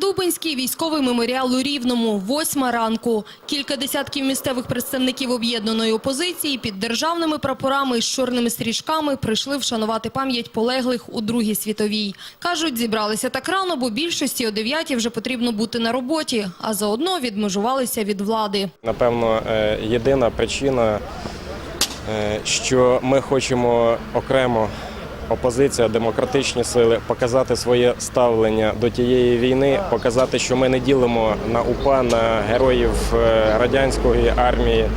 Дубинський військовий меморіал у Рівному. Восьма ранку. Кілька десятків місцевих представників об'єднаної опозиції під державними прапорами з чорними стрічками прийшли вшанувати пам'ять полеглих у Другій світовій. Кажуть, зібралися так рано, бо більшості о дев'ятій вже потрібно бути на роботі, а заодно відмежувалися від влади. Напевно, е, єдина причина, е, що ми хочемо окремо опозиція, демократичні сили показати своє ставлення до тієї війни, показати, що ми не ділимо на УПА, на героїв е, радянської армії.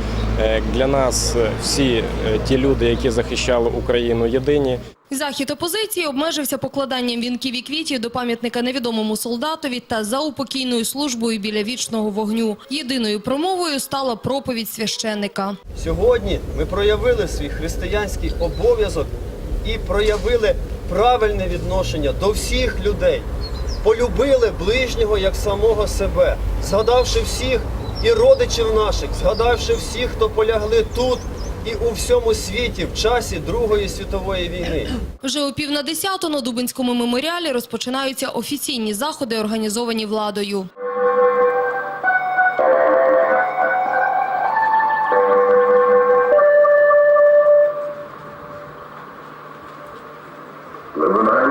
Е, Для нас е, всі ті люди, які захищали Україну, єдині. Захід опозиції обмежився покладанням вінків і квітів до пам'ятника невідомому солдатові та заупокійною службою біля вічного вогню. Єдиною промовою стала проповідь священника. Сьогодні ми проявили свій християнський обов'язок і проявили правильне відношення до всіх людей. Полюбили ближнього як самого себе, згадавши всіх і родичів наших, згадавши всіх, хто полягли тут і у всьому світі в часі Другої світової війни. Вже о пів на десяту на Дубинському меморіалі розпочинаються офіційні заходи, організовані владою. Lembra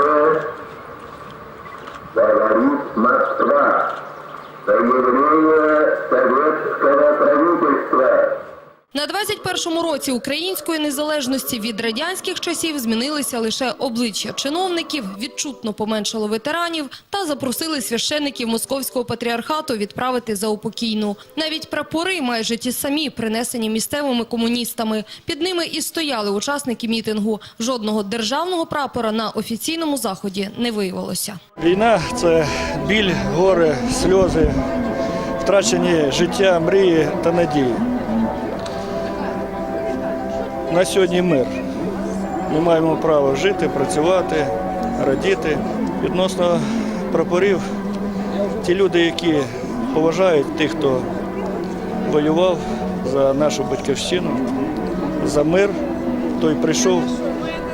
На 21-му році української незалежності від радянських часів змінилися лише обличчя чиновників, відчутно поменшало ветеранів та запросили священників московського патріархату відправити за упокійну. Навіть прапори майже ті самі, принесені місцевими комуністами. Під ними і стояли учасники мітингу. Жодного державного прапора на офіційному заході не виявилося. Війна це біль, горе, сльози, втрачені життя, мрії та надії. На сьогодні мир. Ми маємо право жити, працювати, радіти. Відносно прапорів, ті люди, які поважають тих, хто воював за нашу батьківщину, за мир, той прийшов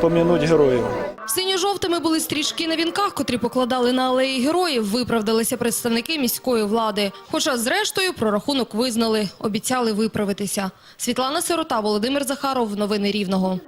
пом'януть героїв. Синьо-жовтими були стрічки на вінках, котрі покладали на алеї героїв. Виправдалися представники міської влади. Хоча, зрештою, прорахунок визнали, обіцяли виправитися. Світлана Сирота, Володимир Захаров. Новини Рівного.